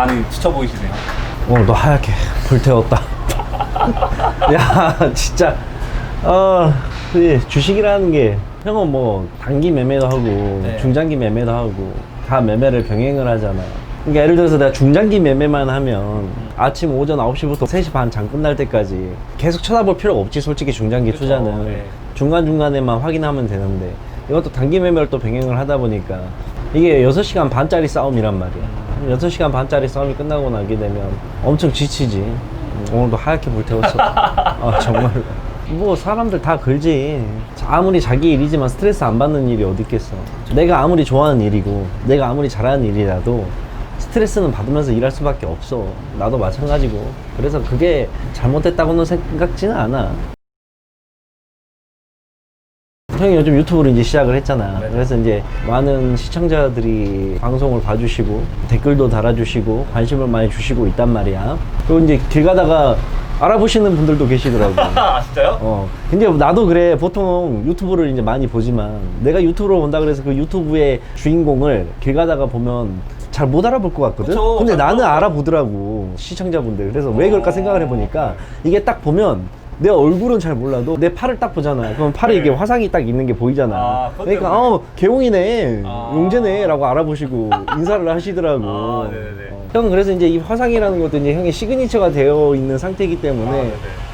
많이 지쳐 보이시네요. 오늘도 하얗게 불태웠다. 야, 진짜. 어, 그 주식이라는 게 형은 뭐 단기 매매도 하고 네. 중장기 매매도 하고 다 매매를 병행을 하잖아. 그러니까 예를 들어서 내가 중장기 매매만 하면 아침 오전 9시부터 3시 반 장 끝날 때까지 계속 쳐다볼 필요가 없지 솔직히 중장기 그쵸, 투자는 네. 중간중간에만 확인하면 되는데 이것도 단기 매매를 또 병행을 하다 보니까 이게 6시간 반짜리 싸움이란 말이야 6시간 반짜리 싸움이 끝나고 나게 되면 엄청 지치지. 음, 오늘도 하얗게 불태웠어 아 정말로. 뭐 사람들 다 그러지. 아무리 자기 일이지만 스트레스 안 받는 일이 어디 있겠어. 내가 아무리 좋아하는 일이고 내가 아무리 잘하는 일이라도 스트레스는 받으면서 일할 수밖에 없어. 나도 마찬가지고. 그래서 그게 잘못됐다고는 생각지는 않아 형이 요즘 유튜브를 이제 시작을 했잖아. 네. 그래서 이제 많은 시청자들이 방송을 봐주시고 댓글도 달아주시고 관심을 많이 주시고 있단 말이야. 그리고 이제 길 가다가 알아보시는 분들도 계시더라고. 아 진짜요? 어. 근데 나도 그래. 보통 유튜브를 이제 많이 보지만 내가 유튜브를 본다 그래서 그 유튜브의 주인공을 길 가다가 보면 잘 못 알아볼 것 같거든. 그쵸, 근데 잘 나는. 알아보더라고. 시청자분들. 그래서 왜 그럴까 어. 생각을 해보니까 이게 딱 보면 내 얼굴은 잘 몰라도 내 팔을 딱 보잖아. 그럼 팔에 네. 이게 화상이 딱 있는 게 보이잖아. 아, 그것 그러니까 때문에. 어 개웅이네, 아. 용재네라고 알아보시고 인사를 하시더라고. 아, 네네네. 어. 형 그래서 이제 이 화상이라는 것도 이제 형의 시그니처가 되어 있는 상태이기 때문에 아, 네네.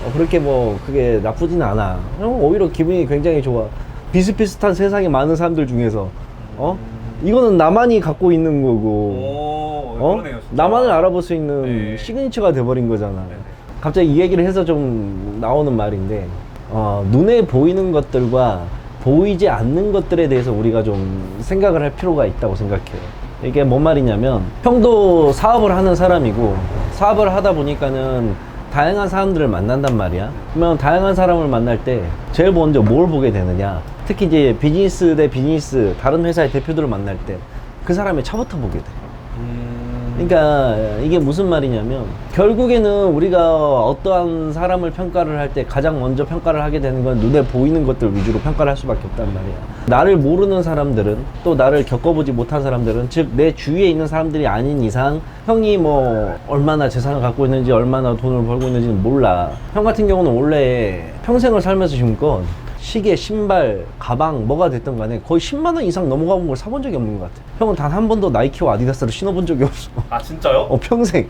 어, 그렇게 뭐 그게 나쁘진 않아. 형 오히려 기분이 굉장히 좋아. 비슷비슷한 세상에 많은 사람들 중에서 어 이거는 나만이 갖고 있는 거고 오 어 그러네요. 진짜. 나만을 알아볼 수 있는 네. 시그니처가 돼버린 거잖아. 네네. 갑자기 이 얘기를 해서 좀 나오는 말인데 어, 눈에 보이는 것들과 보이지 않는 것들에 대해서 우리가 좀 생각을 할 필요가 있다고 생각해요. 이게 뭔 말이냐면 형도 사업을 하는 사람이고 사업을 하다 보니까는 다양한 사람들을 만난단 말이야. 그러면 다양한 사람을 만날 때 제일 먼저 뭘 보게 되느냐? 특히 이제 비즈니스 대 비즈니스 다른 회사의 대표들을 만날 때 그 사람의 차부터 보게 돼. 음... 그러니까 이게 무슨 말이냐면 결국에는 우리가 어떠한 사람을 평가를 할 때 가장 먼저 평가를 하게 되는 건 눈에 보이는 것들 위주로 평가를 할 수밖에 없단 말이야. 나를 모르는 사람들은 또 나를 겪어보지 못한 사람들은 즉 내 주위에 있는 사람들이 아닌 이상 형이 뭐 얼마나 재산을 갖고 있는지 얼마나 돈을 벌고 있는지는 몰라. 형 같은 경우는 원래 평생을 살면서 지금껏 시계, 신발, 가방 뭐가 됐든 간에 거의 10만 원 이상 넘어가본 걸 사본 적이 없는 것 같아. 형은 단 한 번도 나이키와 아디다스를 신어본 적이 없어. 아 진짜요? 어, 평생.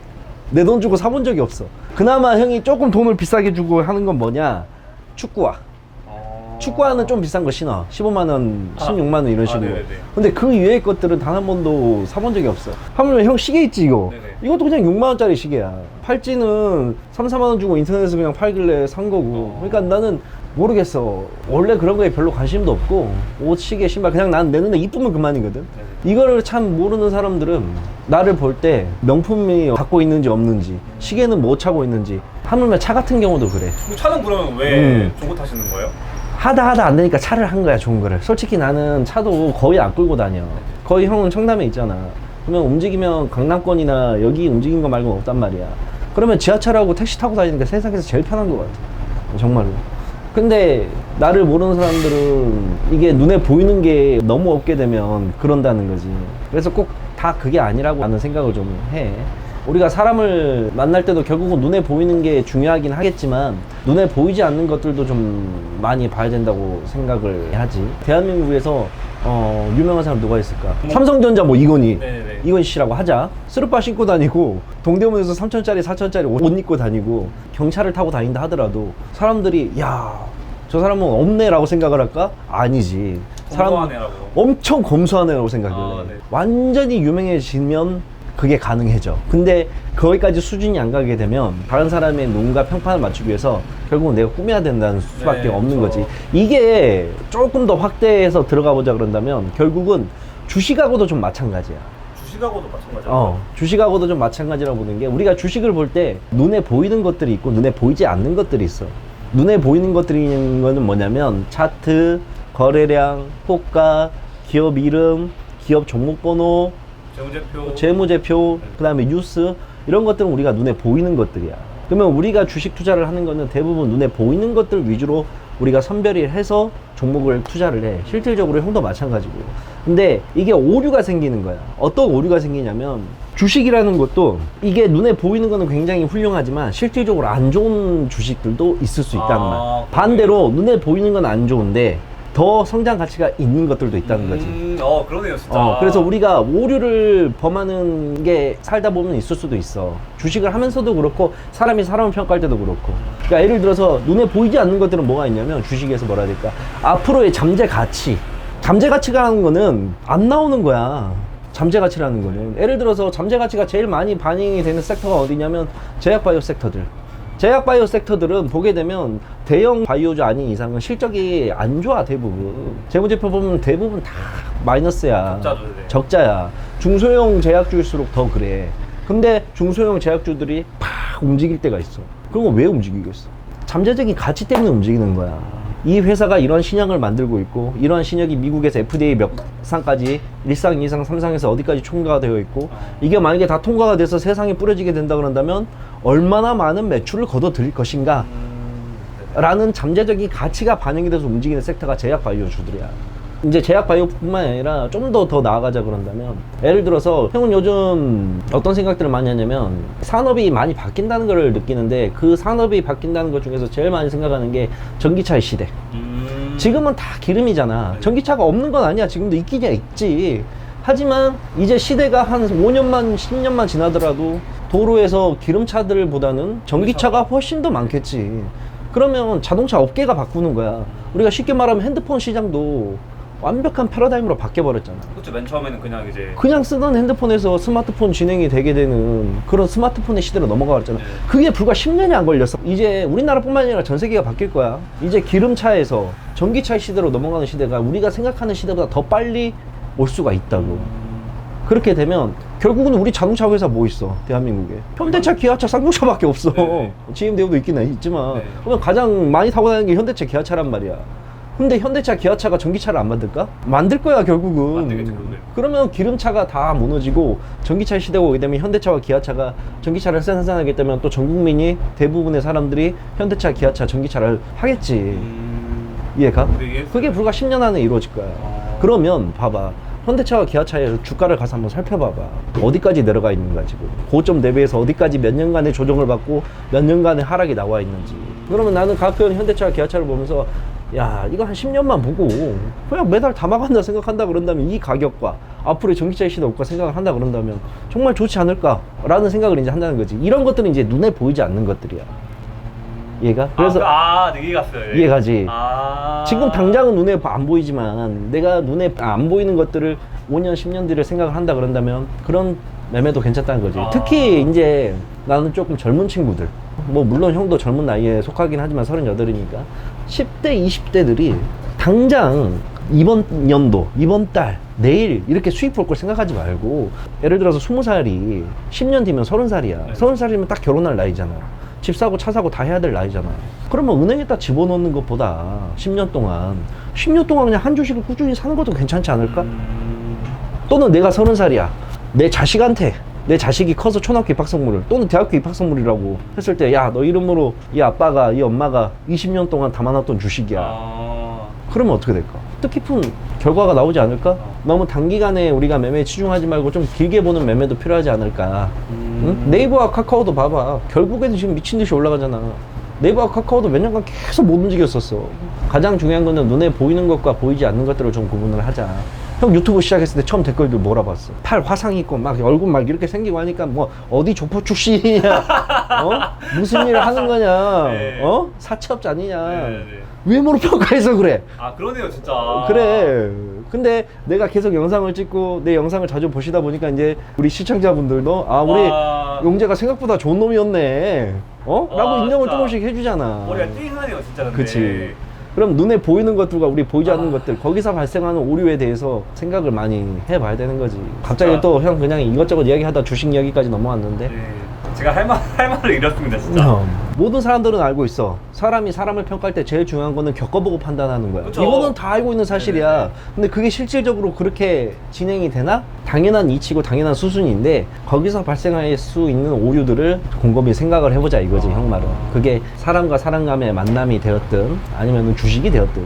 내 돈 주고 사본 적이 없어. 그나마 형이 조금 돈을 비싸게 주고 하는 건 뭐냐? 축구화. 어... 축구화는 좀 비싼 거 신어. 15만 원, 아. 16만 원 이런 아, 식으로. 네네네. 근데 그 이외의 것들은 단 한 번도 사본 적이 없어. 하물며 형 시계 있지 이거. 네네. 이것도 그냥 6만 원짜리 시계야. 팔찌는 3, 4만 원 주고 인터넷에서 그냥 팔길래 산 거고. 어. 그러니까 나는 모르겠어. 원래 그런 거에 별로 관심도 없고 옷, 시계, 신발 그냥 난 내 눈에 이쁘면 그만이거든. 이거를 참 모르는 사람들은 나를 볼 때 명품이 갖고 있는지 없는지 시계는 뭐 차고 있는지 하물며 차 같은 경우도 그래. 차는 그러면 왜 음. 중고 타시는 거예요? 하다 하다 안 되니까 차를 한 거야 좋은 거를 솔직히 나는 차도 거의 안 끌고 다녀 거의 형은 청담에 있잖아 그러면 움직이면 강남권이나 여기 움직인 거 말고는 없단 말이야 그러면 지하철하고 택시 타고 다니는 게 세상에서 제일 편한 것 같아 정말로 근데 나를 모르는 사람들은 이게 눈에 보이는 게 너무 없게 되면 그런다는 거지 그래서 꼭 다 그게 아니라고 하는 생각을 좀 해 우리가 사람을 만날 때도 결국은 눈에 보이는 게 중요하긴 하겠지만 눈에 보이지 않는 것들도 좀 많이 봐야 된다고 생각을 하지. 대한민국에서 어, 유명한 사람 누가 있을까? 삼성전자 뭐 이건희. 네네네. 이건희 씨라고 하자. 스르빠 신고 다니고 동대문에서 3천짜리 4천짜리 옷 입고 다니고 경차를 타고 다닌다 하더라도 사람들이 야, 저 사람은 없네라고 생각을 할까? 아니지. 검소하네라고. 엄청 검소한 애라고 생각을 아, 해. 네. 완전히 유명해지면 그게 가능해져. 근데 거기까지 수준이 안 가게 되면 다른 사람의 눈과 평판을 맞추기 위해서 결국은 내가 꾸며야 된다는 수밖에 네, 없는 그렇죠. 거지. 이게 조금 더 확대해서 들어가 보자 그런다면 결국은 주식하고도 좀 마찬가지야. 주식하고도 마찬가지예요. 어, 주식하고도 좀 마찬가지라고 보는 게 우리가 주식을 볼 때 눈에 보이는 것들이 있고 눈에 보이지 않는 것들이 있어. 눈에 보이는 것들이 있는 거는 뭐냐면 차트, 거래량, 호가, 기업 이름, 기업 종목 번호, 재무제표. 재무제표, 그다음에 뉴스 이런 것들은 우리가 눈에 보이는 것들이야. 그러면 우리가 주식 투자를 하는 거는 대부분 눈에 보이는 것들 위주로 우리가 선별을 해서 종목을 투자를 해. 실질적으로 형도 마찬가지고. 근데 이게 오류가 생기는 거야. 어떤 오류가 생기냐면 주식이라는 것도 이게 눈에 보이는 거는 굉장히 훌륭하지만 실질적으로 안 좋은 주식들도 있을 수 있다는 아, 말. 반대로 눈에 보이는 건 안 좋은데 더 성장 가치가 있는 것들도 있다는 거지. 음, 어 그러네요 진짜. 어, 그래서 우리가 오류를 범하는 게 살다 보면 있을 수도 있어. 주식을 하면서도 그렇고, 사람이 사람을 평가할 때도 그렇고. 그러니까 예를 들어서 눈에 보이지 않는 것들은 뭐가 있냐면, 주식에서 뭐라 해야 될까? 앞으로의 잠재 가치. 잠재 가치라는 거는 안 나오는 거야. 잠재 가치라는 거는. 예를 들어서 잠재 가치가 제일 많이 반영이 되는 섹터가 어디냐면, 제약 바이오 섹터들. 제약 바이오 섹터들은 보게 되면 대형 바이오주 아닌 이상은 실적이 안 좋아 대부분. 재무제표 보면 대부분 다 마이너스야. 적자야. 중소형 제약주일수록 더 그래. 근데 중소형 제약주들이 팍 움직일 때가 있어. 그런 거 왜 움직이겠어? 잠재적인 가치 때문에 움직이는 거야 이 회사가 이런 신약을 만들고 있고 이러한 신약이 미국에서 FDA 몇 상까지 1상, 2상, 3상에서 어디까지 총가가 되어 있고 이게 만약에 다 통과가 돼서 세상에 뿌려지게 된다 그런다면 얼마나 많은 매출을 거둬들일 것인가 음, 네. 라는 잠재적인 가치가 반영이 돼서 움직이는 섹터가 제약 바이오 주들이야. 이제 제약 바이오뿐만 아니라 좀 더 더 나아가자 그런다면 예를 들어서 형은 요즘 어떤 생각들을 많이 하냐면 산업이 많이 바뀐다는 걸 느끼는데 그 산업이 바뀐다는 것 중에서 제일 많이 생각하는 게 전기차의 시대. 음. 지금은 다 기름이잖아. 전기차가 없는 건 아니야. 지금도 있기냐 있지. 하지만 이제 시대가 한 5년만, 10년만 지나더라도 도로에서 기름차들보다는 전기차가 훨씬 더 많겠지. 그러면 자동차 업계가 바꾸는 거야. 우리가 쉽게 말하면 핸드폰 시장도 완벽한 패러다임으로 바뀌어버렸잖아. 그렇죠. 맨 처음에는 그냥 이제 그냥 쓰던 핸드폰에서 스마트폰 진행이 되게 되는 그런 스마트폰의 시대로 넘어가버렸잖아. 네. 그게 불과 10년이 안 걸렸어. 이제 우리나라뿐만 아니라 전 세계가 바뀔 거야. 이제 기름차에서 전기차 시대로 넘어가는 시대가 우리가 생각하는 시대보다 더 빨리 올 수가 있다고. 그렇게 되면 결국은 우리 자동차 회사 뭐 있어 대한민국에 현대차, 기아차, 쌍용차밖에 없어. 네. GM 대우도 있긴 있지만 네. 그러면 가장 많이 타고 다니는 게 현대차, 기아차란 말이야. 근데 현대차, 기아차가 전기차를 안 만들까? 만들 거야 결국은. 만들겠죠, 그러면. 그러면 기름차가 다 무너지고 전기차 시대가 오게 되면 현대차와 기아차가 전기차를 생산하게 되면 또전 국민이 대부분의 사람들이 현대차, 기아차, 전기차를 하겠지. 음. 이해가? 그게 불과 10년 안에 이루어질 거야. 아. 그러면 봐봐. 현대차와 기아차의 주가를 가서 한번 살펴봐봐. 어디까지 내려가 있는가 지금. 고점 대비해서 어디까지 몇 년간의 조정을 받고 몇 년간의 하락이 나와 있는지. 그러면 나는 가끔 현대차와 기아차를 보면서 야 이거 한 10년만 보고 그냥 매달 담아간다 생각한다 그런다면 이 가격과 앞으로의 전기차의 시대 올까 생각을 한다 그런다면 정말 좋지 않을까라는 생각을 이제 한다는 거지. 이런 것들은 이제 눈에 보이지 않는 것들이야. 얘가 그래서 아, 그- 아, 네, 이해갔어요. 예. 이해가지? 아. 지금 당장은 눈에 안 보이지만 내가 눈에 안 보이는 것들을 5년, 10년 뒤를 생각을 한다 그런다면 그런 매매도 괜찮다는 거지. 아. 특히 이제 나는 조금 젊은 친구들. 뭐 물론 형도 젊은 나이에 속하긴 하지만 38이니까 10대, 20대들이 당장 이번 연도, 이번 달, 내일 이렇게 수입 볼 걸 생각하지 말고 예를 들어서 20살이 10년 뒤면 30살이야. 네. 30살이면 딱 결혼할 나이잖아. 집 사고 차 사고 다 해야 될 나이잖아. 그러면 은행에다 집어넣는 것보다 10년 동안 10년 동안 그냥 한 주식을 꾸준히 사는 것도 괜찮지 않을까? 음. 또는 내가 서른 살이야. 내 자식한테 내 자식이 커서 초등학교 입학 선물을 또는 대학교 입학 선물이라고 했을 때 야 너 이름으로 이 아빠가 이 엄마가 20년 동안 담아놨던 주식이야. 아. 그러면 어떻게 될까? 뜻깊은 결과가 나오지 않을까? 너무 단기간에 우리가 매매에 치중하지 말고 좀 길게 보는 매매도 필요하지 않을까? 응? 네이버와 카카오도 봐봐. 결국에는 지금 미친 듯이 올라가잖아. 네이버와 카카오도 몇 년간 계속 못 움직였었어. 가장 중요한 거는 눈에 보이는 것과 보이지 않는 것들을 좀 구분을 하자. 형 유튜브 시작했을 때 처음 댓글들 뭐라 봤어? 팔 화상 있고 막 얼굴 막 이렇게 생기고 하니까 뭐 어디 조포 출신이냐? 어? 무슨 일을 하는 거냐? 네. 어? 사채업자 아니냐? 네, 네. 외모로 평가해서 그래. 아, 그러네요, 진짜. 그래. 근데 내가 계속 영상을 찍고 내 영상을 자주 보시다 보니까 이제 우리 시청자분들도 아 우리 와. 용재가 생각보다 좋은 놈이었네. 어? 와, 라고 인정을 진짜. 조금씩 해주잖아. 머리가 띵하네요, 진짜. 근데. 그치. 그럼 눈에 보이는 것들과 우리 보이지 않는 아. 것들 거기서 발생하는 오류에 대해서 생각을 많이 해봐야 되는 거지. 갑자기 진짜. 또형 그냥 이것저것 이야기하다 주식 이야기까지 넘어왔는데. 네. 제가 할 말, 할 말을 잃었습니다, 진짜. 어. 모든 사람들은 알고 있어. 사람이 사람을 평가할 때 제일 중요한 거는 겪어보고 판단하는 거야. 그쵸. 이거는 다 알고 있는 사실이야. 네네네. 근데 그게 실질적으로 그렇게 진행이 되나? 당연한 이치고 당연한 수순인데 거기서 발생할 수 있는 오류들을 곰곰이 생각을 해보자 이거지 아. 형 말은. 그게 사람과 사람 간의 만남이 되었든 아니면 주식이 되었든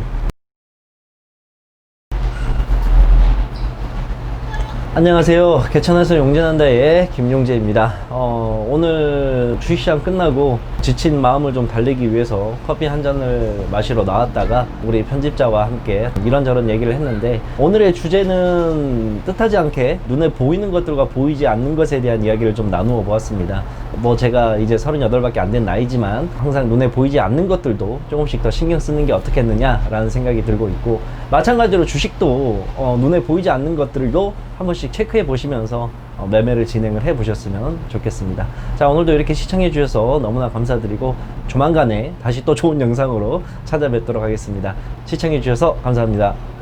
안녕하세요. 개천에서 용진한다의 김용재입니다. 어, 오늘 주식시장 끝나고 지친 마음을 좀 달래기 위해서 커피 한 잔을 마시러 나왔다가 우리 편집자와 함께 이런저런 얘기를 했는데 오늘의 주제는 뜻하지 않게 눈에 보이는 것들과 보이지 않는 것에 대한 이야기를 좀 나누어 보았습니다. 뭐 제가 이제 38밖에 안 된 나이지만 항상 눈에 보이지 않는 것들도 조금씩 더 신경 쓰는 게 어떻겠느냐라는 생각이 들고 있고 마찬가지로 주식도 어, 눈에 보이지 않는 것들도 한 번씩 체크해 보시면서 어, 매매를 진행을 해 보셨으면 좋겠습니다. 자, 오늘도 이렇게 시청해 주셔서 너무나 감사드리고 조만간에 다시 또 좋은 영상으로 찾아뵙도록 하겠습니다. 시청해 주셔서 감사합니다.